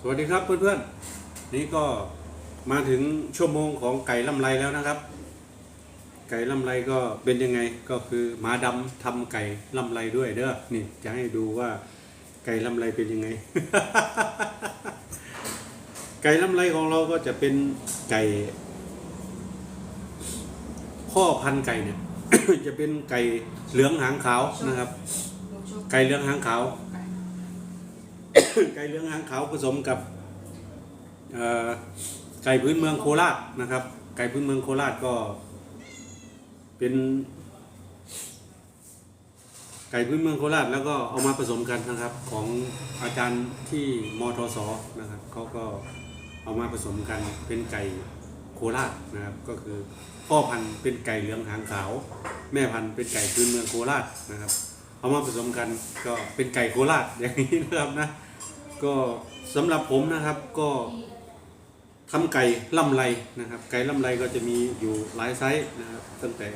สวัสดีครับเพื่อนๆ นี่ก็มาถึงชั่วโมงของไก่ลำไรแล้วนะครับ ไก่ลำไรก็เป็นยังไงก็คือหมาดำทำไก่ลำไรด้วยเด้อนี่จะให้ดูว่าไก่ลำไรเป็นยังไง ไก่ลำไรของเราก็จะเป็นไก่ พ่อพันไก่เนี่ย จะเป็นไก่เหลืองหางขาวนะครับ ไก่เหลืองหางขาว ไก่เหลืองหางขาวผสมกับไก่พื้นเมืองโคราชนะครับ ไก่พื้นเมืองโคราชก็ เป็น ไก่พื้นเมืองโคราชแล้วก็เอามาผสมกันนะครับ ของอาจารย์ที่มทศนะครับเขาก็เอามาผสมกันเป็นไก่โคราชนะครับ ก็คือพ่อพันธุ์เป็นไก่เหลืองหางขาว แม่พันธุ์เป็นไก่พื้นเมืองโคราชนะครับ เอามาผสมกันก็เป็นไก่โคราชอย่างนี้นะครับนะ ก็สำหรับผมนะครับก็ทำไก่ล่ำไรนะครับ ไก่ล่ำไรก็จะมีอยู่หลายไซส์นะครับ ตั้งแต่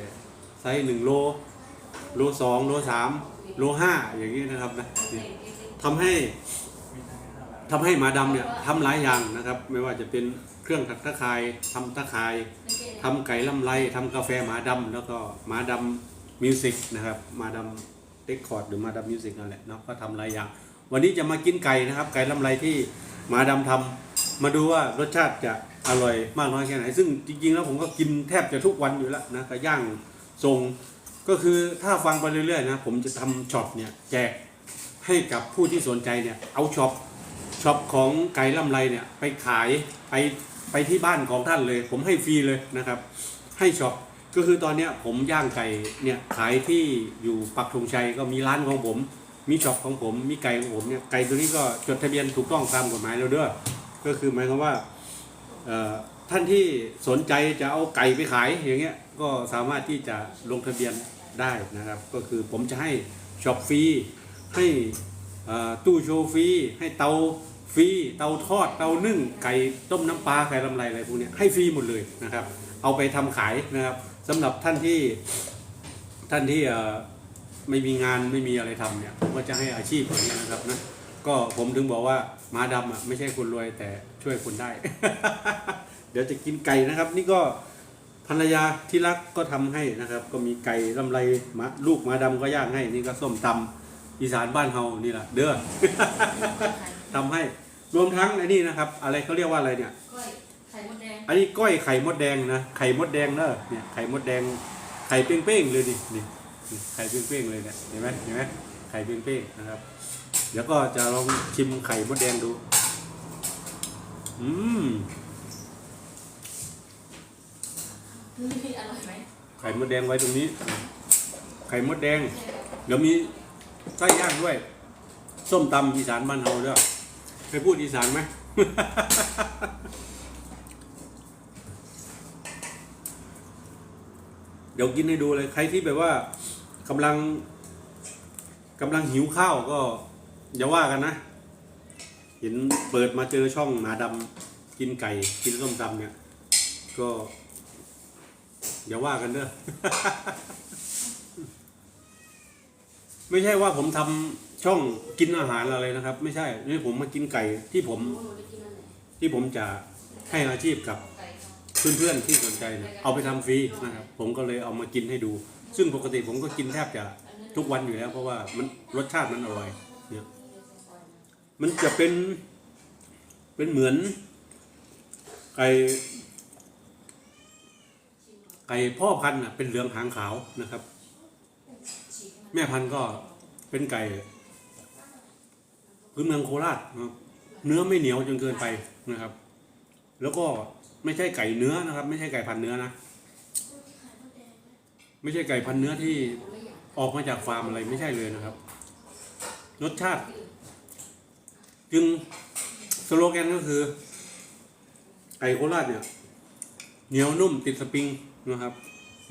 ไซส์หนึ่งโลโลสองโลสามโลห้าอย่างนี้นะครับนะทำให้ทำให้หมาดำเนี่ยทำหลายอย่างนะครับ ไม่ว่าจะเป็นเครื่องถักตะคายทำตะคายทำไก่ล่ำไรทำกาแฟหมาดำแล้วก็หมาดำมิวสิกนะครับหมาดำเด็กคอร์ดหรือหมาดำมิวสิกนั่นแหละเนาะก็ทำหลายอย่าง วันนี้จะมากินไก่นะครับ ไก่ลำไรที่หมาดำทำมาดูว่ารสชาติจะอร่อยมากน้อยแค่ไหน ซึ่งจริงๆแล้วผมก็กินแทบจะทุกวันอยู่แล้วนะก็ย่างทรงก็คือถ้าฟังไปเรื่อยๆนะผมจะทำช็อปเนี่ยแจกให้กับผู้ที่สนใจเนี่ยเอาช็อปช็อปของไก่ลำไรเนี่ยไปขายไปไปที่บ้านของท่านเลย ผมให้ฟรีเลยนะครับ ให้ช็อปก็คือตอนนี้ผมย่างไก่เนี่ยขายที่อยู่ปักธงชัยก็มีร้านของผม มีช็อปของผมมีไก่ของผมเนี่ยไก่ตัวนี้ก็จดทะเบียนถูกต้องตามกฎหมายแล้วเด้อก็คือหมายความว่าท่านที่สนใจจะเอาไก่ไปขายอย่างเงี้ยก็สามารถที่จะลงทะเบียนได้นะครับ ก็คือผมจะให้ช็อปฟรีให้ตู้โชว์ฟรีให้เตาฟรีเตาทอดเตานึ่งไก่ต้มน้ำปลาไก่ลำไรอะไรพวกนี้ให้ฟรีหมดเลยนะครับ เอาไปทำขายนะครับสำหรับท่านที่ท่านที่ ไม่มีงานไม่มีอะไรทำเนี่ยผมก็จะให้อาชีพอย่างนี้ยนะครับนะก็ผมถึงบอกว่าหมาดำอะไม่ใช่คนรวยแต่ช่วยคนได้ เดี๋ยวจะกินไก่นะครับ นี่ก็ภรรยาที่รักก็ทำให้นะครับ ก็มีไก่ลำไรหมาลูกหมาดำก็ย่างให้นี่ก็ส้มตำอีสานบ้านเฮานี่แหละเด้อทำให้รวมทั้งไอ้นี่นะครับ อะไรเขาเรียกว่าอะไรเนี่ยก้อยไข่มดแดงอันนี้ก้อยไข่มดแดงนะไข่มดแดงเนอะเนี่ยไข่มดแดงไข่เป้งๆเลยดินี่นี่ ไข่เป้งๆเลยเนี่ยเห็นไหมเห็นไหมไข่เป้งๆนะครับ เดี๋ยวก็จะลองชิมไข่มดแดงดู อืมนี่อร่อยไหมไข่มดแดงไว้ตรงนี้ ไข่มดแดง เดี๋ยวมีไส้ย่างด้วย ส้มตำอีสานบ้านเฮาด้วยเคยพูดอีสานไหมเดี๋ยวกินให้ดูเลยใครที่แบบว่า กำลังกำลังหิวข้าวก็อย่าว่ากันนะ เห็นเปิดมาเจอช่องหมาดำกินไก่กินส้มตำเนี่ย ก็ อย่าว่ากันเด้อ ไม่ใช่ว่าผมทำช่องกินอาหารอะไรนะครับ ไม่ใช่นี่ผมมากินไก่ที่ผม ที่ผมจะให้อาชีพกับเพื่อนๆที่สนใจเนี่ยเอาไปทำฟรีนะครับ ผมก็เลยเอามากินให้ดู ซึ่งปกติผมก็กินแทบจะทุกวันอยู่แล้ว เพราะว่ามันรสชาติมันอร่อยเนี่ยมันจะเป็นเป็นเหมือนไก่ไก่พ่อพันธุ์น่ะเป็นเหลืองหางขาวนะครับ แม่พันธุ์ก็เป็นไก่พื้นเมืองโคราชเนื้อไม่เหนียวจนเกินไปนะครับ แล้วก็ไม่ใช่ไก่เนื้อนะครับ ไม่ใช่ไก่พันธุ์เนื้อนะ ไม่ใช่ไก่พันเนื้อที่ออกมาจากฟาร์มอะไรไม่ใช่เลยนะครับ รสชาติ จึงสโลแกนก็คือ ไก่โคราชเนี่ย เหนียวนุ่มติดสปริงนะครับ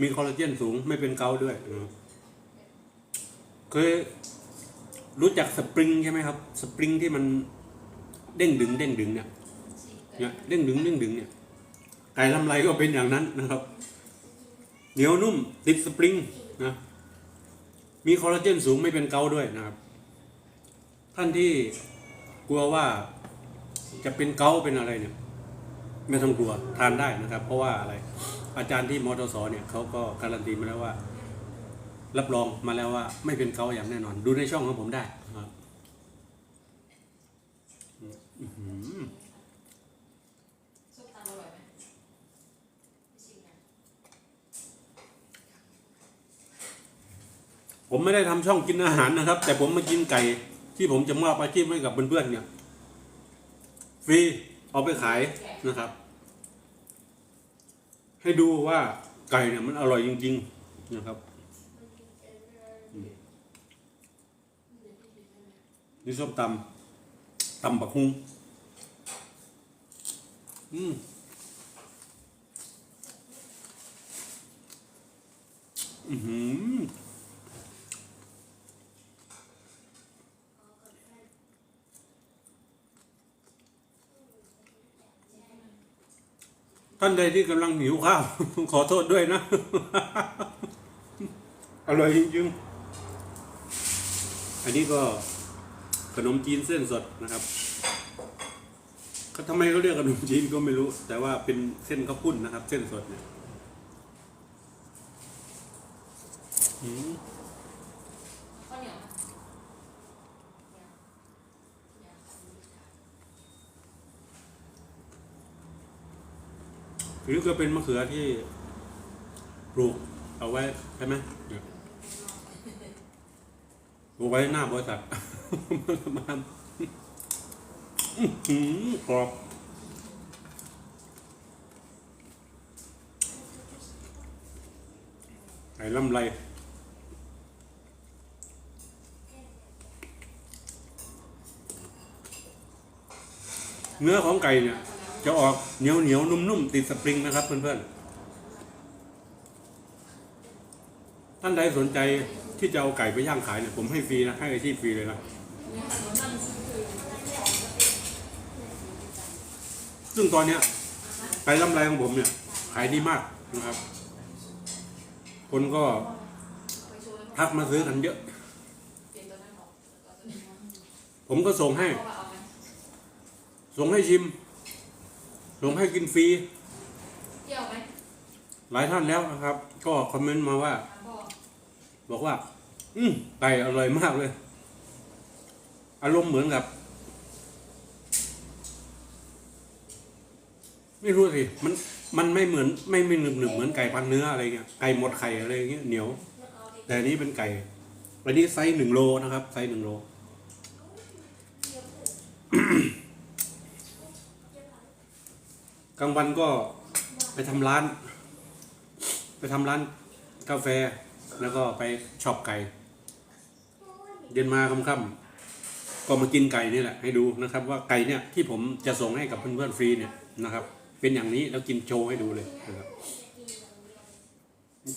มีคอลลาเจนสูงไม่เป็นเกาด้วยนะเคยรู้จักสปริงใช่ไหมครับ สปริงที่มันเด้งดึงเด้งดึงเนี่ยเนี่ยเด้งดึงเด้งดึงเนี่ยไก่ลำไรก็เป็นอย่างนั้นนะครับ เหนียวนุ่มติดสปริงนะมีคอลลาเจนสูงไม่เป็นเกาด้วยนะครับ ท่านที่กลัวว่าจะเป็นเกาเป็นอะไรเนี่ย ไม่ต้องกลัวทานได้นะครับ เพราะว่าอะไร อาจารย์ที่มทสเนี่ยเขาก็การันตีมาแล้วว่า รับรองมาแล้วว่าไม่เป็นเกาอย่างแน่นอน ดูในช่องของผมได้นะครับอื้อหือ ส้มตำอร่อยไหมไม่ชิมนะ ผมไม่ได้ทำช่องกินอาหารนะครับ แต่ผมมากินไก่ที่ผมจะมอบอาชีพให้กับเพื่อนๆเนี่ย ฟรีเอาไปขายนะครับ ให้ดูว่าไก่เนี่ยมันอร่อยจริง ๆ นะครับนี่ส้มตำตำบักฮุงอืมอือหือ ท่านใดที่กำลังหิวข้าว ขอโทษด้วยนะ อร่อยจริงๆ อันนี้ก็ขนมจีนเส้นสดนะครับเขาทำไมเขาเรียกขนมจีนก็ไม่รู้ แต่ว่าเป็นเส้นข้าวปุ้นนะครับ เส้นสดเนี่ยอืม ข้าวเหนียวไหม หรือก็เป็นมะเขือที่ปลูกเอาไว้ใช่ไหมปลูกไว้หน้าบริษัทมาทำหอกรอบไก่ลำไรเนื้อของไก่เนี่ย จะออกเหนียวเหนียวๆนุ่มๆ ติดสปริงนะครับเพื่อนๆ ท่านใดสนใจที่จะเอาไก่ไปย่างขายเนี่ยผมให้ฟรีนะ ให้อาชีพฟรีเลยนะ ซึ่งตอนเนี้ยไก่ลำไรของผมเนี่ย ขายดีมากนะครับ คนก็ทักมาซื้อกันเยอะ ผมก็ส่งให้ ส่งให้ชิม ส่งให้กินฟรีเที่ยวไหมหลายท่านแล้วนะครับ ก็คอมเมนต์มาว่าถามพ่อบอกว่า อืมไก่อร่อยมากเลย อารมณ์เหมือนกับ ไม่รู้สิมันมันไม่เหมือน ไม่ไม่หนึบหนึบเหมือนไก่พันเนื้ออะไรเงี้ยไก่หมดไข่อะไรเงี้ยเหนียวแต่อันนี้เป็นไก่อันนี้ไซส์หนึ่งโลนะครับ ไซส์หนึ่งโลก กลางวันก็ไปทำร้าน ไปทำร้านกาแฟ แล้วก็ไปช็อปไก่ เย็นมาค่ำๆก็มากินไก่นี่แหละ ให้ดูนะครับ ว่าไก่เนี่ยที่ผมจะส่งให้กับเพื่อนๆฟรีเนี่ยนะครับ เป็นอย่างนี้แล้วกินโชว์ให้ดูเลยนะครับ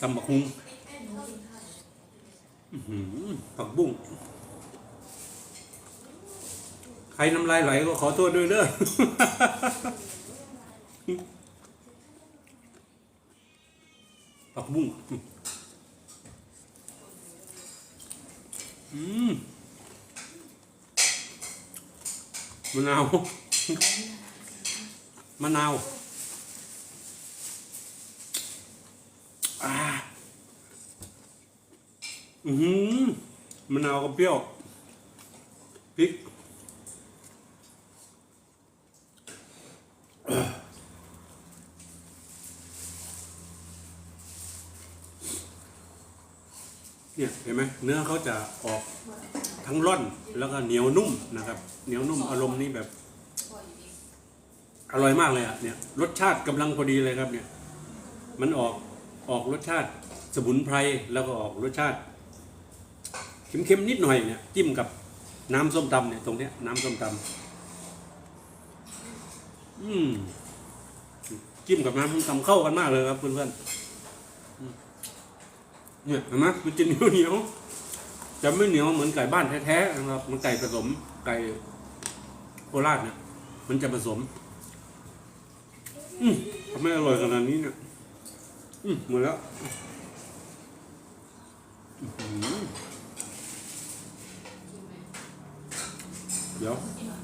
ตำบักฮุงอื้อหือผักบุ้งใครน้ำลายไหลก็ขอโทษด้วยเด้อ ผักบุ้งอืม มะนาวอ่าอือหือมะนาวกับเปรี้ยวพริกเนี่ยเห็นไหมเนื้อเขาจะออกทั้งร่อนแล้วก็เหนียวนุ่มนะครับ เหนียวนุ่มอารมณ์นี้แบบ อร่อยมากเลยอะเนี่ยรสชาติกำลังพอดีเลยครับเนี่ย มันออกออกรสชาติสมุนไพรแล้วก็ออกรสชาติเค็มๆนิดหน่อยเนี่ยจิ้มกับน้ำส้มตำเนี่ยตรงเนี้ยน้ำส้มตำอืมจิ้มกับน้ำส้มตำเข้ากันมากเลยครับเพื่อนๆเนี่ยเห็นไหมมันจะเหนียวเหนียวๆจะไม่เหนียวเหมือนไก่บ้านแท้ๆนะครับมันไก่ผสมไก่โคราชเนี่ยมันจะผสม อืมทำไมอร่อยขนาดนี้เนี่ย อืมหมดแล้วอืมเดี๋ยวนี่หน่อย